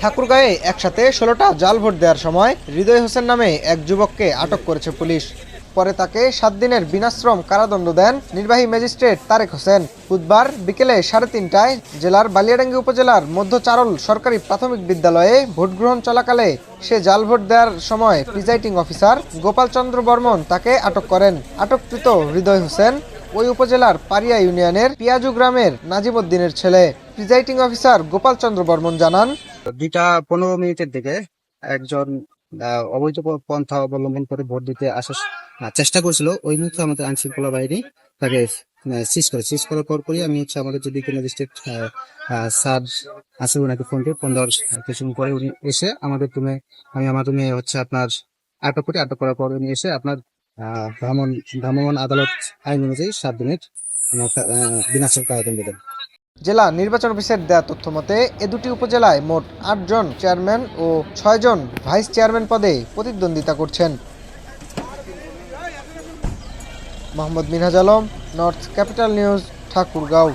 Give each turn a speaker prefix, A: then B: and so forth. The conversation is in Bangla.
A: ঠাকুরগাঁয়ে একসাথে ষোলোটা জাল ভোট দেওয়ার সময় হৃদয় হোসেন নামে এক যুবককে আটক করেছে পুলিশ। পরে তাকে সাত দিনের বিনাশ্রম কারাদণ্ড দেন নির্বাহী ম্যাজিস্ট্রেট তারেক হোসেন। বুধবার বিকেলে সাড়ে তিনটায় জেলার বালিয়াডাঙ্গি উপজেলার মধ্য চারল সরকারি প্রাথমিক বিদ্যালয়ে ভোট গ্রহণ চলাকালে সে জাল ভোট দেওয়ার সময় প্রিজাইডিং অফিসার গোপাল চন্দ্র বর্মন তাকে আটক করেন। আটককৃত হৃদয় হোসেন ওই উপজেলার পারিয়া ইউনিয়নের পিয়াজু গ্রামের নাজিমউদ্দিনের ছেলে। প্রিজাইডিং অফিসার গোপাল চন্দ্র বর্মন জানান।
B: দুইটা পনেরো মিনিটের দিকে একজন অবৈধ পন্থা অবলম্বন করে ভোট দিতে আসার চেষ্টা করেছিল। ওই মুহূর্তে আমাদের আইন শৃঙ্খলা বাহিনী তাকে সিজ করে। সিজ করার পর পরই আমি হচ্ছে আমাদের যদি ম্যাজিস্ট্রেট স্যার আছে ওনাকে ফোন করে ফোন দেওয়ার কিছু করে উনি এসে আমাদের তুমি আমি আমার তুমি হচ্ছে আপনার আটক করি। আটক করার পর উনি এসে আপনার ভ্রামণ ভ্রাম্যমাণ আদালত আইন অনুযায়ী সাত দিনের আহ, বিনাশ্রম কারাদণ্ড দেন
A: জেলা নির্বাচন অফিসের দেয়া তথ্য মতে, এ দুটি উপজেলায় মোট আটজন চেয়ারম্যান ও ছয়জন ভাইস চেয়ারম্যান পদে প্রতিদ্বন্দ্বিতা করছেন। Mohammad Minhaj Alam, North Capital News, Thakurgaon.